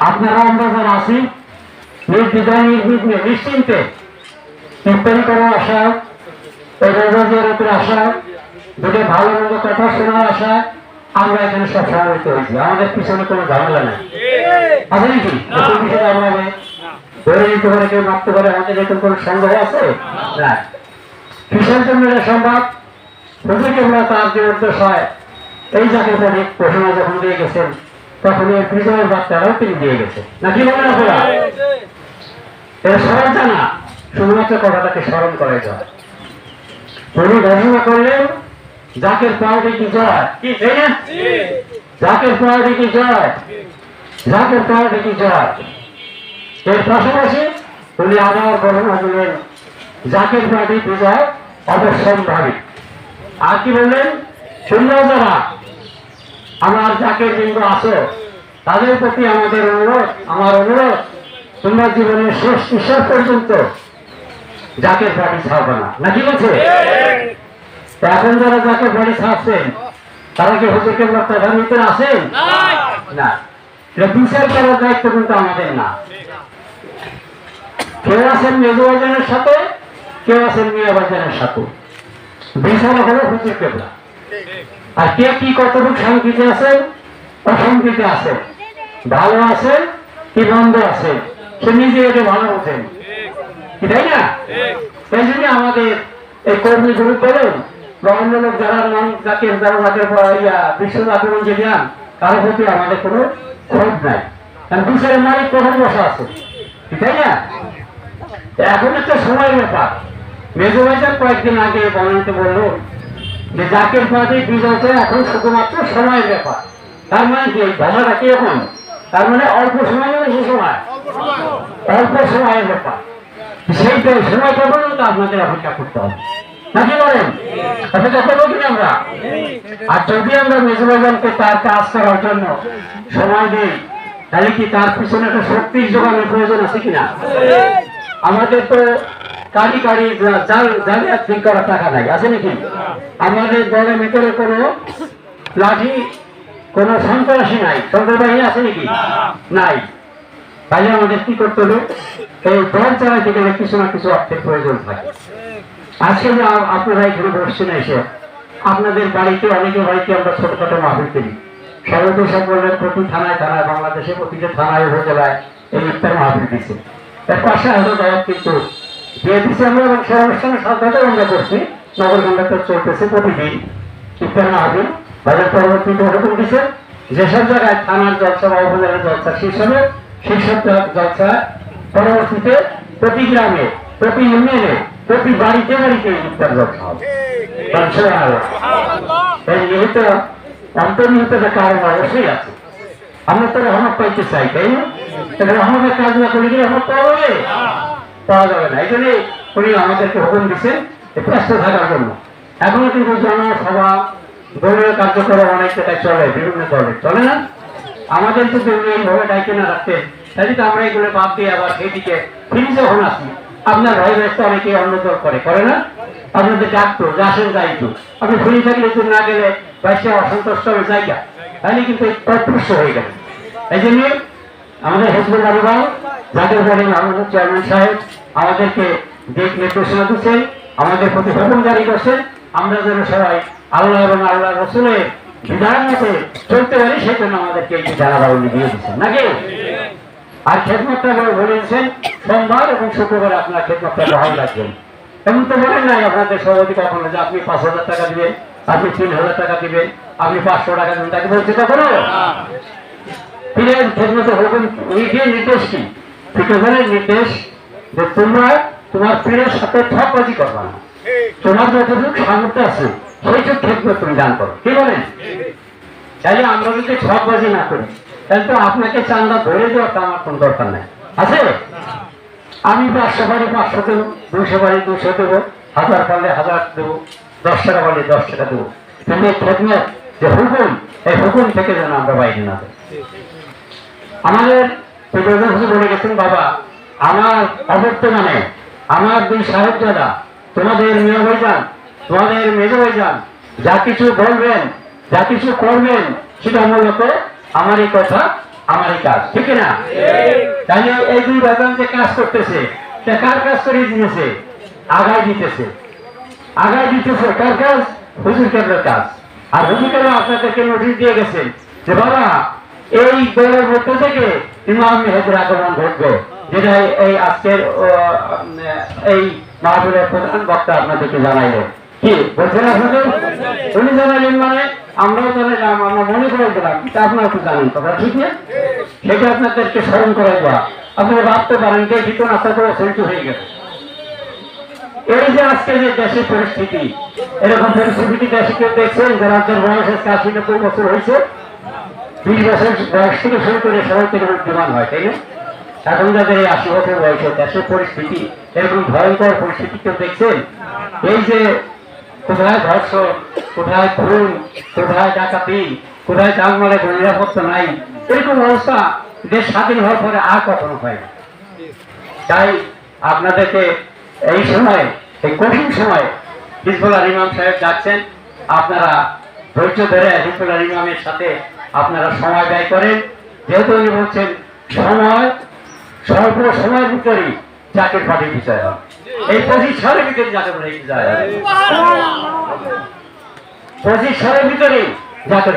আপনারা আমরা যারা আছি নির্বিঘ্নে নিশ্চিন্তে ইফতারি করার আশা এই রোজাজের উপরে আশা দুটো ভালো মন্দ কথা শোনার আশা আমরা এখানে সব সমবেত হয়েছি। আমাদের পিছনে কোনো ঝামেলা নেই। আছে নাকি? আমরা ধরে নিতে পারে কেউ মারতে পারে আমাদের এরকম কোনো সন্দেহ আছে? না। কিসের জন্য এটা সম্ভব? হুজুর কেবলা তার যে উদ্দেশ্য হয় এই জাতীয় পরে যখন দিয়ে গেছেন তখন এই বিজয়ের বার্তাটাও তিনি দিয়ে গেছেন নাকি বলেন আপনারা? এটা সবার জানা শুধুমাত্র কথাটাকে স্মরণ করে যায়। উনি ঘোষণা করলেন জাকের পাহাড়ে কি জয় কি তাই জাকের কি জয় জাকের পাহাড়ে কি জয় এর পাশাপাশি উনি আবার ঘোষণা দিলেন জাকের পাহাড়ি বিজয় অবশ্যম্ভাবী। আর কি বললেন? শূন্য যারা? আমার জাকের বিন্দু আসো তাদের প্রতি আমাদের অনুরোধ, আমার অনুরোধ, তোমরা জীবনের শেষ ঈশ্বর পর্যন্ত জাকের বাড়ি ছাড়বে না। নাকি বলছে? এখন যারা জাকের বাড়ি ছাড়ছেন তারা কি হুজুরকে প্রধানমন্ত্রী আছেন না। বিচার করার দায়িত্ব কিন্তু আমাদের না। কেউ আছেন মেজুবাজানের সাথে, কেউ আছেন মিয়াবাজানের সাথে। বিচার হলো হুজুর কেবলা আর কে কি কতটুকু শান্তিতে আছেন অশান্তিতে আছে। ভালো আছেন কি মন্দ আছেন সে নিজে এটা ভালো বোঝেন। তাই না? সেই জন্য আমাদের এই কর্মী গ্রুপ বলুন বা অন্য লোক যারা যাকে যারা যাদের ইয়া বিশ্ব আক্রমণ যে জ্ঞান কারও প্রতি আমাদের কোনো ক্ষোভ নাই। কারণ বিচারের মালিক কোথায় বসা আছে। তাই না? এখন একটা সময়ের ব্যাপার। মেঘবাজার কয়েকদিন আগে বর্ণাতে বলল যে জাকের বিজয়টা এখন শুধুমাত্র সময়ের ব্যাপার। তার মানে কি? এই ভাষাটা কি এখন তার মানে অল্প সময় মানে সে সময়? অল্প সময়ের ব্যাপার। সেইটা সময়টা পর্যন্ত আপনাদের অপেক্ষা করতে হবে। নাকি বলেন? কিনা আমরা। আর যদি আমরা জন্য সময় দিই, তাহলে কি তার পিছনে একটা প্রয়োজন আছে কিনা? আমাদের তো কারি কারি জাল জালিয়াত ঠিক করার টাকা নাই, আছে নাকি? আমাদের দলের ভিতরে কোনো লাঠি, কোনো সন্ত্রাসী নাই। সন্ত্রাস বাহিনী আছে নাকি? নাই। তাহলে আমাদের কি করতে হবে? এই দল চালাইতে গেলে কিছু না কিছু অর্থের প্রয়োজন থাকে। আজকে যে আপনারা এখানে বসছেন এসে, আপনাদের বাড়িতে, অনেকের বাড়িতে আমরা ছোটখাটো মাহফিল করি। সর্বত সকলের প্রতি থানায় থানায় বাংলাদেশে প্রতিটা থানায়, উপজেলায় এই ইফতার মাহফিল দিচ্ছে। এর পাশে জবাব কিন্তু দিয়ে দিচ্ছে আমরা এবং সে অনুষ্ঠানের সাথে আমরা করছি। নগর কন্ডাক্টর চলতেছে প্রতিদিন। ইফতার মাহফিল, বাজার পরবর্তীতে ওরকম দিচ্ছে যেসব জায়গায় থানার জলসা বা উপজেলার জলসা শীর্ষে শীর্ষক জলসা পরবর্তীতে প্রতি গ্রামে, প্রতি ইউনিয়নে, প্রতি বাড়িতে বাড়িতে ইফতার জলসা হবে। এই নিহিত অন্তর্নিহিত একটা কারণ অবশ্যই আছে। আমরা তো রহমত পাইতে চাই, তাই না? রহমতের কাজ না করলে রহমত পাওয়া যাবে? পাওয়া যাবে না। এই জন্য উনি আমাদেরকে হুকুম দিচ্ছেন ব্যস্ত থাকার জন্য। এখনও কিন্তু জনসভা দলীয় কার্যক্রম অনেক জায়গায় চলে, বিভিন্ন দলে চলে না। আমাদের তো দলীয় এইভাবে দায়িত্ব না রাখতেন তাই তো আমরা এগুলো বাদ দিয়ে আবার সেদিকে ফিরে যখন আসি, আপনার ভয় ব্যস্ত অনেকে অন্য দল করে করে না? আপনাদের ডাকতো, যে দায়িত্ব আপনি ফ্রি থাকলে তো না গেলে বাইশে অসন্তুষ্ট হবে জায়গা। তাহলে কিন্তু তৎপুষ্ট হয়ে গেল। এই জন্য আমাদের হেসবুল আলিবাল যাদের বলে আমাদের চেয়ারম্যান সাহেব আমাদেরকে দিক নির্দেশনা দিচ্ছেন আমাদের প্রতি হুকুম জারি করছেন আমরা যেন সবাই আল্লাহ এবং আল্লাহ রসুলের বিধান মতে চলতে পারি, সেজন্য আমাদেরকে এই জানাবাউলি দিয়ে দিচ্ছেন নাকি? আর খেদমতটা বলে বলেছেন, সোমবার এবং শুক্রবার আপনার খেদমতটা বহাল রাখবেন। এমন তো বলেন নাই আপনাদের সভাপতি কখনো যে আপনি পাঁচ হাজার টাকা দিবেন, আপনি তিন হাজার টাকা দিবেন, আপনি পাঁচশো টাকা দিবেন, তাকে বলছে কখনো পীরের খেদমতে হুকুম নির্দেশ কি? নির্দেশ যে তোমরা তোমার পীরের সাথে ঠকবাজি করবা। না তোমার যতটুকু সামর্থ্য আছে সেইটুকু খেদমত তুমি দান করো। কি বলেন? তাহলে আমরা যদি ঠকবাজি না করি তাহলে তো আপনাকে চান্দা ধরে দেওয়ার তো আমার কোনো দরকার নাই। আছে? আমি পাঁচশো বাড়ি পাঁচশো দেবো দুশো বাড়ি দুশো দেবো, হাজার পারলে হাজার দেবো, দশ টাকা পারলে দশ টাকা দেবো। কিন্তু এই যে হুকুম, এই হুকুম থেকে যেন আমরা বাইরে না আমাদের বলে গেছেন, বাবা আমার অবর্তমানে আমার দুই সাহেবজাদা, তোমাদের মেয়ে হয়ে যান তোমাদের মেজ ভাইজান, যা কিছু বলবেন, যা কিছু করবেন, সেটা মূলত আমার এই কথা, আমারই কাজ, ঠিক না? তাহলে এই দুই ভাইজান যে কাজ করতেছে, তা কার কাজ করে দিয়েছে? আগায় দিতেছে। আগায় দিতেছে কার কাজ? হুজুর কেবলের কাজ। আর হুজুর কেবল আপনাদেরকে নোটিশ দিয়ে গেছেন যে বাবা, এই দলের মধ্য থেকে ইমাম মেহেদের আগমন ঘটবে। যেটা এই- আজকের এই মাহবুবের প্রধান বক্তা আপনাদেরকে জানাইলেন কি, বলছেন আপনাদের উনি জানাইলেন মানে আমরাও জানাইলাম, আমরা মনে করে দিলাম তা আপনারা তো জানেন, কথা ঠিক না? সেটা আপনাদেরকে স্মরণ করে দেওয়া। আপনারা ভাবতে পারেন যে ভিতর আশা করে সেন্টু হয়ে গেছে। এই যে আজকে যে দেশের পরিস্থিতি, এরকম পরিস্থিতি দেশে কেউ দেখছেন, যারা বয়স আজকে আশি নব্বই বছর হয়েছে, বিশ বছর বয়স থেকে শুরু করে সবাই থেকে বিমান হয়, তাই না? যাদের এই আশি বছর বয়সে দেশের পরিস্থিতি এরকম ভয়ঙ্কর পরিস্থিতি কেউ দেখছেন? এই যে কোথায় ধর্ষণ, কোথায় খুন, কোথায় ডাকাতি, কোথায় জানমালে নিরাপত্তা নাই, এরকম অবস্থা দেশ স্বাধীন হওয়ার পরে আর কখনো হয় না। তাই আপনাদেরকে এই সময়, এই কঠিন সময় হিজবুল্লাহ ইমাম সাহেব যাচ্ছেন। আপনারা ধৈর্য ধরে হিজবুল্লাহ ইমামের সাথে আপনারা সময় ব্যয় করেন। যেহেতু উনি বলছেন সময় স্বল্প সময়ের ভিতরেই চাকরির পার্টি বিষয় হয়। এই পঁচিশ সালের ভিতরে জাতির পার্টি বিষয় হয়। পঁচিশ সালের ভিতরেই চাকরি